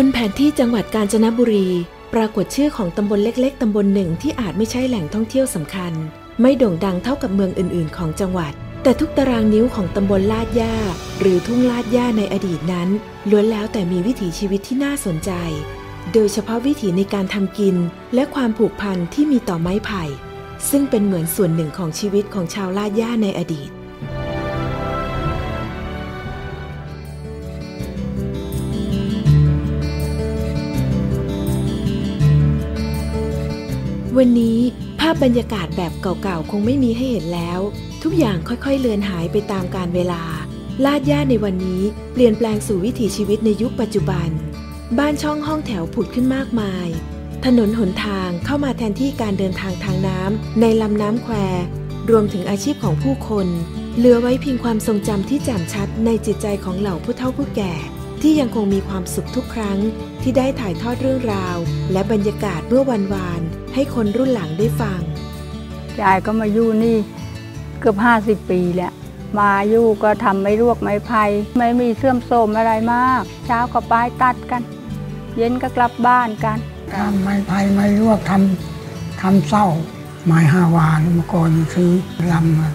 บนแผนที่จังหวัดกาญจนบุรี ปรากฏชื่อของตำบลเล็ก ๆ ตำบลหนึ่งที่อาจไม่ใช่แหล่งท่องเที่ยวสำคัญ ไม่โด่งดังเท่ากับเมืองอื่น ๆ ของจังหวัด แต่ทุกตารางนิ้วของตำบลลาดย่า หรือทุ่งลาดย่าในอดีตนั้นล้วนแล้วแต่มีวิถีชีวิตที่น่าสนใจ โดยเฉพาะวิถีในการทำกิน และความผูกพันที่มีต่อไม้ไผ่ ซึ่งเป็นเหมือนส่วนหนึ่งของชีวิตของชาวลาดย่าในอดีต วันนี้ภาพบรรยากาศแบบเก่าๆ คงไม่มีให้เห็นแล้ว ทุกอย่างค่อยๆ เลือนหายไปตามกาลเวลา ลาดย่าในวันนี้เปลี่ยนแปลงสู่วิถีชีวิตในยุคปัจจุบัน บ้านช่องห้องแถวผุดขึ้นมากมาย ถนนหนทางเข้ามาแทนที่การเดินทางทางน้ำในลำน้ำแคว รวมถึงอาชีพของผู้คนเหลือไว้เพียงความทรงจำที่แจ่มชัดในจิตใจของเหล่าผู้เฒ่าผู้แก่ ที่ยังคงมีความสุขทุกครั้งที่ได้ถ่ายทอดเรื่องราว และบรรยากาศเมื่อวันวาน ให้คนรุ่นหลังได้ฟัง ยายก็มาอยู่นี่เกือบห้าสิบปีแล้ว มาอยู่ก็ทำไม่รวกไม่ไผ่ไม่มีเสื่อมโทรมอะไรมาก เช้าก็ไปตัดกัน เย็นก็กลับบ้านกันทำไม้ไผ่ไม้ลวกทำทำเศร้า ไม้ห้าวานเมื่อก่อนซื้อลำมา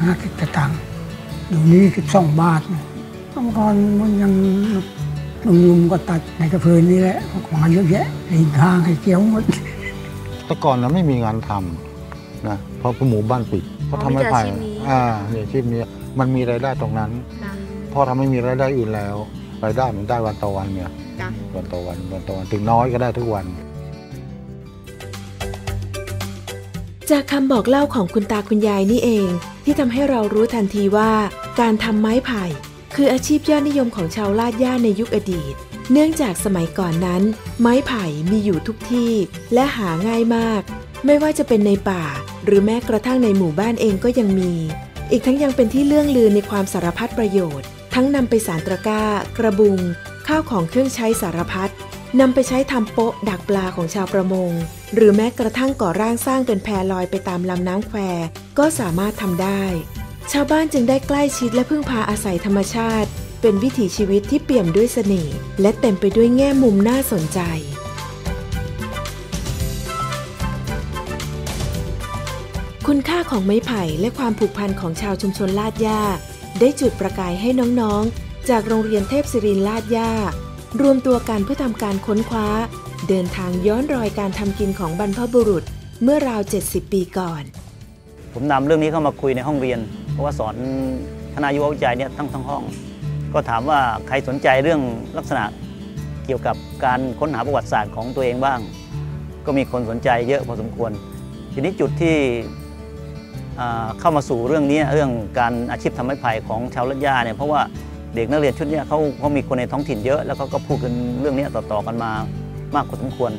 ห้าสิบตังค์เดี๋ยวนี้สิบสองบาทเนี่ย เมื่อก่อนมันยังลุมๆก็ตัดในกระเพลินนี่แหละของมาเยอะแยะลิงทางให้เกี้ยวหมดแต่ก่อนนะไม่มีงานทำนะเพราะหมู่บ้านปิดเพราะทำไม้ไผ่อ่าเนี่ยอาชีพนี้มันมีรายได้ตรงนั้นเพราะทำไม่มีรายได้อื่นแล้ว รายได้มันได้วันต่อวันเนี่ยวันต่อวันวันต่อวันถึงน้อยก็ได้ทุกวัน จากคำบอกเล่าของคุณตาคุณยายนี่เอง ที่ทำให้เรารู้ทันทีว่า การทำไม้ไผ่ คืออาชีพยอดนิยมของชาวลาดย่าในยุคอดีต เนื่องจากสมัยก่อนนั้น ไม้ไผ่มีอยู่ทุกที่ และหาง่ายมาก ไม่ว่าจะเป็นในป่า หรือแม้กระทั่งในหมู่บ้านเองก็ยังมี อีกทั้งยังเป็นที่เลื่องลือในความสารพัดประโยชน์ ทั้งนำไปสารตะกร้า กระบุง ข้าวของเครื่องใช้สารพัดนำไปใช้ทำโป๊ะดักปลาของชาวประมง หรือแม้กระทั่งก่อร่างสร้างเป็นแพลอยไปตามลำน้ำแควก็สามารถทำได้ ชาวบ้านจึงได้ใกล้ชิดและพึ่งพาอาศัยธรรมชาติ เป็นวิถีชีวิตที่เปี่ยมด้วยเสน่ห์และเต็มไปด้วยแง่มุมน่าสนใจคุณค่าของไม้ไผ่และความผูกพันของชาวชุมชนลาดย่า ได้จุดประกายให้น้องๆ จากโรงเรียนเทพศิรินลาดย่า รวมตัวกันเพื่อทำการค้นคว้า เดินทางย้อนรอยการทำกินของบรรพบุรุษเมื่อราว 70 ปีก่อน ผมนำเรื่องนี้เข้ามาคุยในห้องเรียน ราะว่าสอนคณะยุววิจัยเนี่ยทั้งทั้งห้อง ก็ถามว่าใครสนใจเรื่องลักษณะเกี่ยวกับการค้นหาประวัติศาสตร์ของตัวเองบ้าง ก็มีคนสนใจเยอะพอสมควร ทีนี้จุดที่เข้ามาสู่เรื่องนี้เรื่องการอาชีพทำไม้ไผ่ของชาวลัดยาเนี่ยเพราะว่าเด็กนักเรียนชุดเนี้เขาเขามีคนในท้องถิ่นเยอะ แล้วก็ก็พูดกันเรื่องนี้ต่อๆกันมามากพอสมควร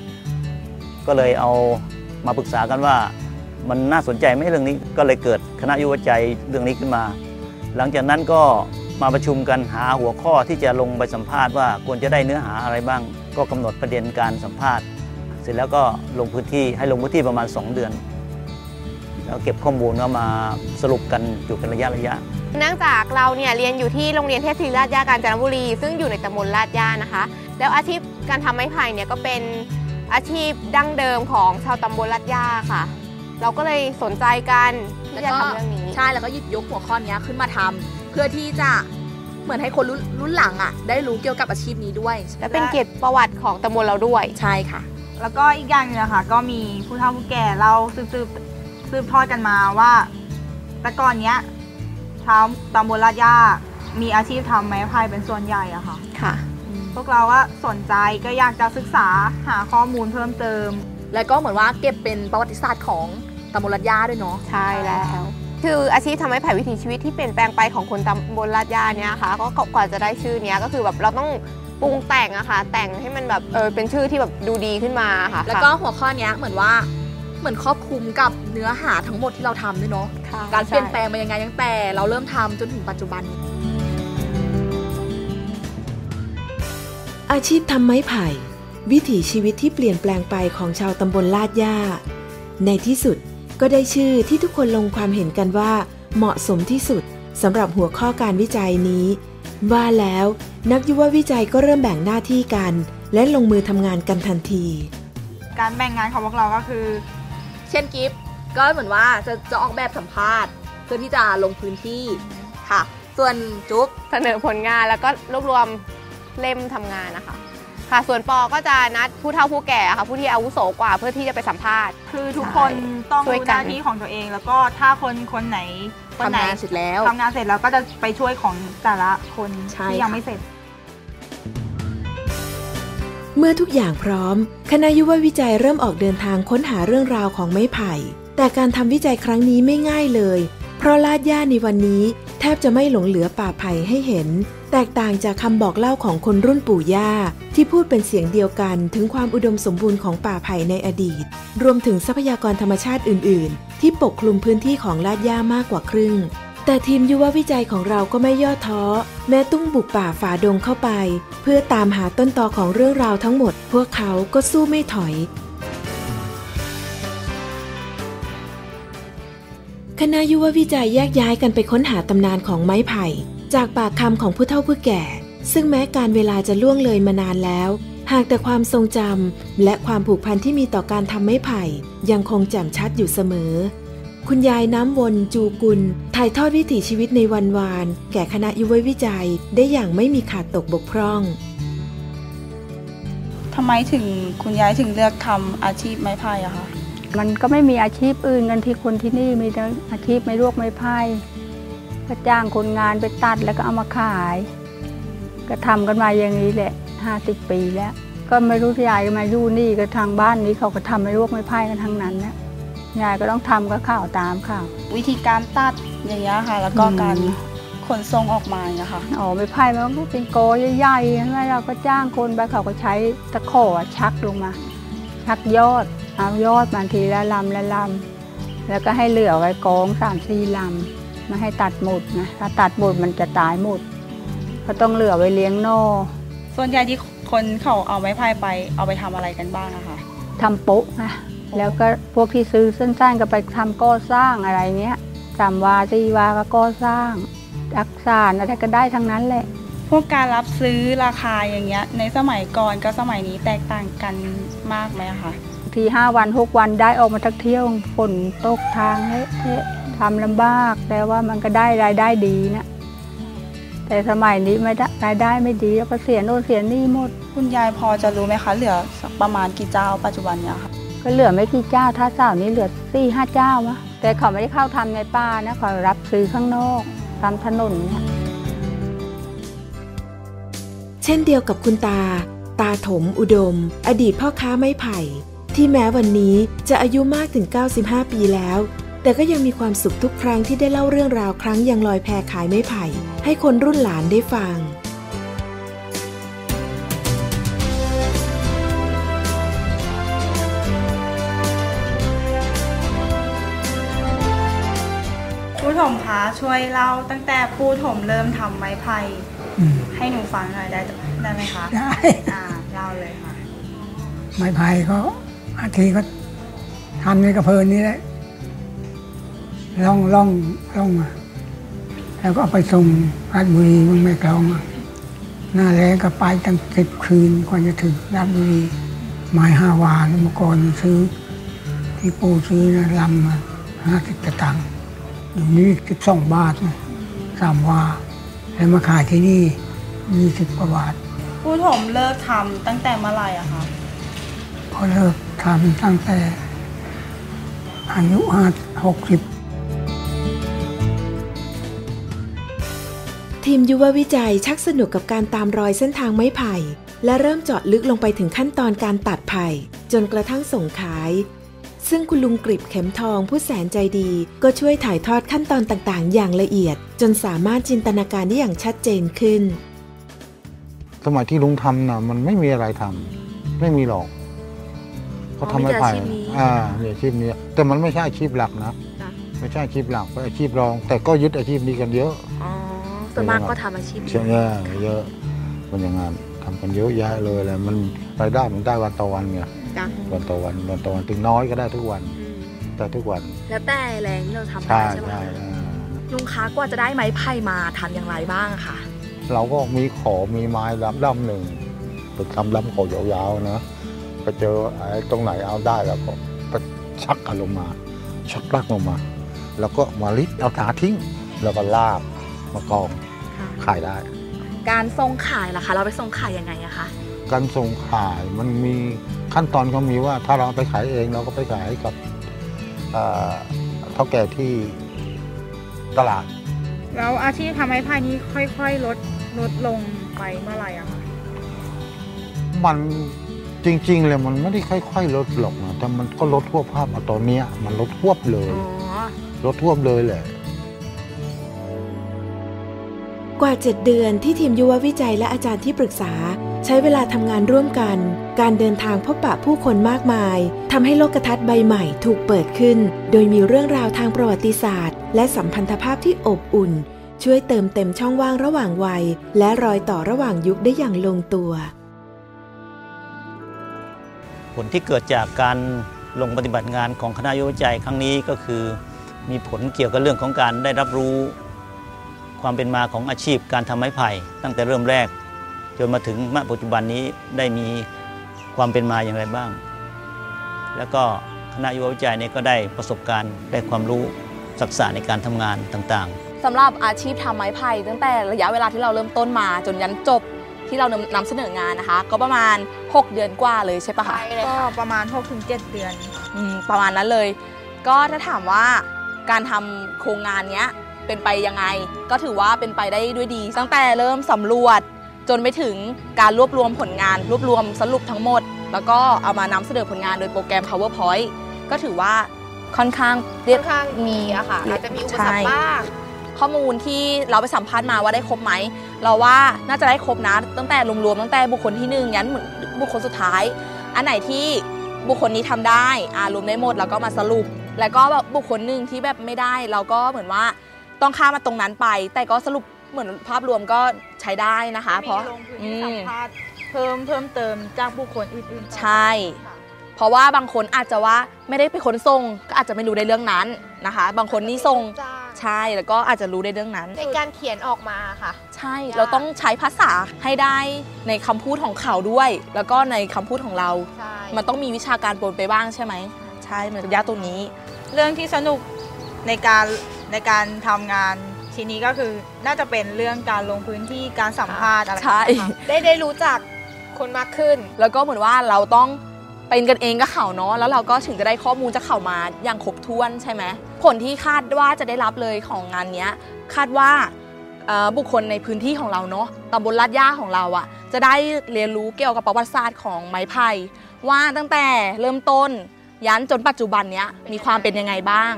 ก็เลยเอามาปรึกษากันว่า มันน่าสนใจไหมเรื่องนี้ก็เลยเกิดคณะยุวใจเรื่องนี้ขึ้นมา หลังจากนั้นก็มาประชุมกันหาหัวข้อที่จะลงไปสัมภาษณ์ว่าควรจะได้เนื้อหาอะไรบ้าง ก็กำหนดประเด็นการสัมภาษณ์ เสร็จแล้วก็ลงพื้นที่ให้ลงพื้นที่ประมาณ 2 เดือน แล้วเก็บข้อมูลก็มาสรุปกันอยู่เป็นระยะระยะเนื่องจากเราเนี่ยเรียนอยู่ที่โรงเรียนเทพศิริราชยากาญจนบุรี ซึ่งอยู่ในตำบลลาดย่านะคะ แล้วอาชีพการทำไม้ไผ่เนี่ยก็เป็นอาชีพดั้งเดิมของชาวตำบลลาดย่าค่ะ เราก็เลยสนใจกันที่จะทำเรื่องนี้ใช่แล้วก็หยิบยกหัวข้อนี้ขึ้นมาทำเพื่อที่จะเหมือนให้คนรุ่นรุ่นหลังอะ ได้รู้เกี่ยวกับอาชีพนี้ด้วย และเป็นเกียรติประวัติของตำบลเราด้วยใช่ค่ะ แล้วก็อีกอย่างหนึงนะคะก็มีผู้เฒ่าผู้แก่เราสืบสืบสืบทอดกันมาว่าแต่ก่อนเนี้ยชาวตำบลลาดย่ามีอาชีพทำไม้พายเป็นส่วนใหญ่อะค่ะค่ะ พวกเราก็สนใจก็อยากจะศึกษาหาข้อมูลเพิ่มเติม แล้วก็เหมือนว่าเก็บเป็นประวัติศาสตร์ของ ตำบลลัดย่าด้วยเนาะใช่แล้ว คืออาชีพทำไม้ไผ่วิถีชีวิตที่เปลี่ยนแปลงไปของคนตำบลลาดย่าเนี่ยค่ะก็กว่าจะได้ชื่อเนี้ยก็คือแบบเราต้องปรุงแต่งอะค่ะ แต่งให้มันแบบเออเป็นชื่อที่แบบดูดีขึ้นมาค่ะแล้วก็หัวข้อเนี้ยเหมือนว่าเหมือนครอบคลุมกับเนื้อหาทั้งหมดที่เราทำด้วยเนาะค่ะการเปลี่ยนแปลใช่งไปยังไงตั้งแต่เราเริ่มทำจนถึงปัจจุบัน อาชีพทำไม้ไผ่ วิถีชีวิตที่เปลี่ยนแปลงไปของชาวตำบลลาดย่าในที่สุด ก็ได้ชื่อที่ทุกคนลงความเห็นกันว่า เหมาะสมที่สุดสำหรับหัวข้อการวิจัยนี้ ว่าแล้ว นักยุววิจัยก็เริ่มแบ่งหน้าที่กัน และลงมือทำงานกันทันที การแบ่งงานของพวกเราก็คือ เช่นกิฟต์ก็เหมือนว่าจะจะออกแบบสัมภาษณ์ เพื่อที่จะลงพื้นที่ค่ะ ส่วนจุ๊บเสนอผลงานแล้วก็รวบรวมเล่มทำงานนะคะ ค่ะ ส่วนปอก็จะนัดผู้เฒ่าผู้แก่ค่ะผู้ที่อาวุโสกว่าเพื่อที่จะไปสัมภาษณ์ คือทุกคนใช่ต้องช่วยรู้หกัน น้าที่ของตัวเอง แล้วก็ถ้าคนคนไหนคนทำไหนงานเสร็จแล้ว ทำงานเสร็จแล้วก็จะไปช่วยของแต่ละคนใช่ที่ยังค่ะ ไม่เสร็จ เมื่อทุกอย่างพร้อม คณะยุววิจัยเริ่มออกเดินทางค้นหาเรื่องราวของไม้ไผ่ แต่การทำวิจัยครั้งนี้ไม่ง่ายเลย เพราะลาดย่าในวันนี้ แทบจะไม่หลงเหลือป่าไผ่ให้เห็น แตกต่างจากคำบอกเล่าของคนรุ่นปู่ย่า ที่พูดเป็นเสียงเดียวกันถึงความอุดมสมบูรณ์ของป่าไผ่ในอดีต รวมถึงทรัพยากรธรรมชาติอื่น ๆ ที่ปกคลุมพื้นที่ของลาดย่ามากกว่าครึ่ง แต่ทีมยุววิจัยของเราก็ไม่ย่อท้อ แม้ตุ้งบุกป่าฝ่าดงเข้าไป เพื่อตามหาต้นตอของเรื่องราวทั้งหมด พวกเขาก็สู้ไม่ถอย คณะยุววิจัยแยกย้ายกันไปค้นหาตำนานของไม้ไผ่ จากปากคำของผู้เฒ่าผู้แก่ ซึ่งแม้การเวลาจะล่วงเลยมานานแล้ว หากแต่ความทรงจำและความผูกพันที่มีต่อการทำไม้ไผ่ ยังคงแจ่มชัดอยู่เสมอ คุณยายน้ำวนจูกุล ถ่ายทอดวิถีชีวิตในวันวาน แก่คณะยุววิจัยได้อย่างไม่มีขาดตกบกพร่องทำไมถึงคุณยายถึงเลือกทำอาชีพไม้พายอะคะ มันก็ไม่มีอาชีพอื่นกันที่คนที่นี่มีแต่อาชีพไม่ลวกไม่ไผ่ก็จ้างคนงานไปตัดแล้วก็เอามาขาย ก็ทำกันมาอย่างนี้แหละห้าสิบปีแล้ว ก็ไม่รู้ยายมาอยู่นี่ก็ทางบ้านนี้เขาก็ทำไม่ลวกไม่ไผ่กันทั้งนั้นนะยายก็ต้องทำก็ข่าวตามข่าววิธีการตัดอย่างเงี้ยค่ะ แล้วก็อืมการขนส่งออกมาอย่างเงี้ยค่ะอ๋อไม่ไผ่มันก็เป็นกอใหญ่ๆแล้วเราก็จ้างคนไปเขาก็ใช้ตะขอชักลงมา ชักยอด เอายอดบางทีละลำละลำแล้วก็ให้เหลือไว้กองสามสี่ลำไม่ให้ตัดหมดนะถ้าตัดหมดมันจะตายหมดก็ต้องเหลือไว้เลี้ยงนอส่วนใหญ่ที่คนเขาเอาไม้พายไปเอาไปทำอะไรกันบ้างอะคะทำโป๊ะนะแล้วก็พวกที่ซื้อสั้นๆก็ไปทำก่อสร้างอะไรเงี้ยสามวาสี่วาก็ก่อสร้างรักษาอะไรก็ได้ทั้งนั้นแหละพวกการรับซื้อราคาอย่างเงี้ยในสมัยก่อนกับสมัยนี้แตกต่างกันมากไหมอะคะ ทีห้าวันหกวันได้ออกมาทักเที่ยวฝนตกทางเละเทะทำลำบาก แต่ว่ามันก็ได้รายได้ดีนะแต่สมัยนี้ไม่ได้รายได้ไม่ดีแล้วก็เสียโน่นเสียนี่หมด คุณยายพอจะรู้ไหมคะ เหลือสักประมาณกี่เจ้าปัจจุบันเนี่ยค่ะก็เหลือไม่กี่เจ้าถ้าเจ้านี้เหลือสี่ห้าเจ้ามะแต่เขาไม่ได้เข้าทำในป่านะเขารับซื้อข้างนอกตามถนนเนี่ยเช่นเดียวกับคุณตา ตาถมอุดม อดีตพ่อค้าไม้ไผ่ ที่แม้วันนี้จะอายุมากถึง 95 ปีแล้ว แต่ก็ยังมีความสุขทุกครั้งที่ได้เล่าเรื่องราวครั้งยังลอยแพขายไม้ไผ่ ให้คนรุ่นหลานได้ฟังผู้ถมคะช่วยเล่าตั้งแต่ผู้ถมเริ่มทำไม้ไผ่อืมให้หนูฟังหน่อยได้ได้ไหมคะ ได้ อ่าเล่าเลยค่ะ ไม้ไผ่ก็ อาทีก็ทำในกระเพลินนี้แหละล่องล่องล่องมาแล้วก็เอาไปส่งราชบุรีมึงไม่กลองอะหน้าแรงก็ไปตั้งสิบคืนกว่าจะถึงราชบุรีไม้ห้าวานเมื่อก่อนซื้อ ที่ปูซื้อนะลำมาห้าสิบตะตังค์อยู่นี่สิบสองบาทนะสามวา แล้วมาขายที่นี่ยี่สิบกว่าบาทผู้ถมเลิกทำตั้งแต่เมื่อไหร่อะคะพอเลิก ทำตั้งแต่อายุห้าหกสิบทีมยุววิจัยชักสนุกกับการตามรอยเส้นทางไม้ไผ่ และเริ่มเจาะลึกลงไปถึงขั้นตอนการตัดไผ่ จนกระทั่งส่งขาย ซึ่งคุณลุงกริบเข็มทองผู้แสนใจดี ก็ช่วยถ่ายทอดขั้นตอนต่างๆ อย่างละเอียด จนสามารถจินตนาการได้อย่างชัดเจนขึ้น สมัยที่ลุงทำนะมันไม่มีอะไรทำไม่มีหรอก เขาทำไม้ไผ่อ๋อมีแต่อาชีพนี้อ่ามีอาชีพนี้ แต่มันไม่ใช่อาชีพหลักนะจ้ะไม่ใช่อาชีพหลักเป็นอาชีพรอง แต่ก็ยึดอาชีพนี้กันเยอะอ๋อส่วนมากก็ทำอาชีพนี้เชื่อเยอะเยอะมันอย่างงานทำกันเยอะแยะเลยแหละมันรายได้มันได้วันต่อวันไงจ้ะวันต่อวันวันต่อวันถึงน้อยก็ได้ทุกวันอืมได้ทุกวัน แล้วแต่แรงที่เราทำใช่ได้ใช่ไหมใช่คะอ่าลุงคะกว่าจะได้ไม้ไผ่มาทำอย่างไรบ้างอะคะเราก็มีขอมีไม้รับด้ำหนึ่งไปเป็นทำลำคอยาวๆนะ ไปเจอไอ้ตรงไหนเอาได้แล้วก็ไปชักกันลงมา ชักรากลงมา แล้วก็มาลิดเอาตาทิ้ง แล้วก็ลาบมากองขายได้ การส่งขายล่ะคะเราไปส่งขายยังไงอะคะการส่งขายมันมีขั้นตอนเขามีว่าถ้าเราเอาไปขายเองเราก็ไปขายให้กับเอ่อเท่าแก่ที่ตลาด แล้วอาชีพทำไม้พายนี้ค่อยๆลดลดลงไปเมื่อไหร่อะคะมัน จริงๆเลยมันไม่ได้ค่อย ๆ ลดหรอกนะแต่มันก็ลดทั่วภาพมาตอนเนี้ย มันลดทั่วบเลยอ๋อลดทั่วบเลยแหละ กว่า 7 เดือนที่ทีมยุววิจัยและอาจารย์ที่ปรึกษา ใช้เวลาทำงานร่วมกัน การเดินทางพบปะผู้คนมากมายทำให้โลกทัศน์ใบใหม่ถูกเปิดขึ้น โดยมีเรื่องราวทางประวัติศาสตร์ และสัมพันธภาพที่อบอุ่น ช่วยเติมเต็มช่องว่างระหว่างวัย และรอยต่อระหว่างยุคได้อย่างลงตัว ผลที่เกิดจากการลงปฏิบัติงานของคณะยุวิจัยครั้งนี้ก็คือ มีผลเกี่ยวกับเรื่องของการได้รับรู้ ความเป็นมาของอาชีพการทำไม้ไผ่ ตั้งแต่เริ่มแรก จนมาถึงณปัจจุบันนี้ได้มีความเป็นมาอย่างไรบ้าง แล้วก็คณะยุววิจัยเนี่ยก็ได้ประสบการณ์ได้ความรู้ศักษะในการทำงานต่างๆสำหรับอาชีพทำไม้ไผ่ตั้งแต่ระยะเวลาที่เราเริ่มต้นมาจนยันจบที่เรานำเสนองานนะคะ ก็ประมาณ 6 เดือนกว่าเลยใช่ปะคะก็ประมาณ 6-7 เดือน อืมประมาณนั้นเลย ก็ถ้าถามว่าการทำโครงงานเนี้ยเป็นไปยังไง ก็ถือว่าเป็นไปได้ด้วยดี ตั้งแต่เริ่มสำรวจ จนไปถึงการรวบรวมผลงาน รวบรวมสรุปทั้งหมด แล้วก็เอามานำเสนอผลงานโดยโปรแกรม PowerPoint ก็ถือว่าค่อนข้างเรียบค่อนข้างมีอะค่ะอาจจะมีอุปสรรคใช่บ้าง ข้อมูลที่เราไปสัมภาษณ์มาว่าได้ครบไหม เราว่าน่าจะได้ครบนะ ตั้งแต่รวมๆตั้งแต่บุคคลที่หนึ่งยัน บุคคลสุดท้าย อันไหนที่บุคคลนี้ทำได้อ่ารวมได้หมดแล้วก็มาสรุป แล้วก็แบบบุคคลหนึ่งที่แบบไม่ได้ เราก็เหมือนว่าต้องข้ามมาตรงนั้นไป แต่ก็สรุปเหมือนภาพรวมก็ใช้ได้นะคะ เพราะมีลงพื้นอืที่สัมมภาษณ์เพิ่มเพิ่มเติมจากบุคคลอื่นๆต่อใช่ เพราะว่าบางคนอาจจะว่าไม่ได้ไปขนส่งก็อาจจะไม่รู้ในเรื่องนั้นนะคะ บางคนนี่ส่งจ้าง ใช่แล้วก็อาจจะรู้ในเรื่องนั้น ในการเขียนออกมาค่ะ ใช่เราต้องใช้ภาษาให้ได้ในคำพูดของเขาด้วย แล้วก็ในคำพูดของเราใช่มันต้องมีวิชาการปนไปบ้างใช่ไหมใช่มันยากตรงนี้ เรื่องที่สนุกในการในการทำงานทีนี้ก็คือน่าจะเป็นเรื่องการลงพื้นที่การสัมภาษณ์อะไรใช่นะคะได้ได้รู้จักคนมากขึ้น แล้วก็เหมือนว่าเราต้อง เป็นกันเองกับเขาเนาะแล้วเราก็ถึงจะได้ข้อมูลจากเขามาอย่างครบถ้วนใช่ไหมผลที่คาดว่าจะได้รับเลยของงานนี้คาดว่าบุคคลในพื้นที่ของเราเนาะตำบลลาดย่าของเราอะ่ะ จะได้เรียนรู้เกี่ยวกับประวัติศาสตร์ของไม้ไผ่ว่าตั้งแต่เริ่มต้นยันจนปัจจุบันเนี้ยมีความเป็นยังไงบ้าง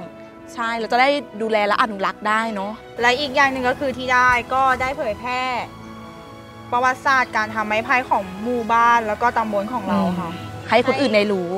ใช่เราจะได้ดูแลและอนุรักษ์ได้เนาะและอีกอย่างหนึ่งก็คือที่ได้ก็ได้เผยแพร่ ประวัติศาสตร์การทำไม้พายของหมู่บ้านแล้วก็ตำบลของเราค่ะ ให้คนอื่นได้รู้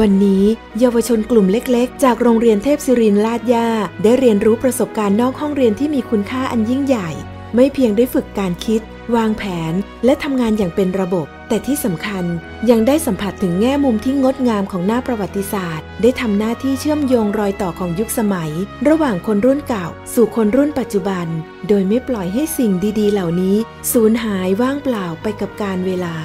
วันนี้เยาวชนกลุ่มเล็กๆ จากโรงเรียนเทพศิรินลาดยาได้เรียนรู้ประสบการณ์นอกห้องเรียนที่มีคุณค่าอันยิ่งใหญ่ ไม่เพียงได้ฝึกการคิด วางแผนและทำงานอย่างเป็นระบบ แต่ที่สำคัญยังได้สัมผัสถึงแง่มุมที่งดงามของหน้าประวัติศาสตร์ ได้ทำหน้าที่เชื่อมโยงรอยต่อของยุคสมัย ระหว่างคนรุ่นเก่า สู่คนรุ่นปัจจุบัน โดยไม่ปล่อยให้สิ่งดี ๆ เหล่านี้ สูญหายว่างเปล่าไปกับการเวลา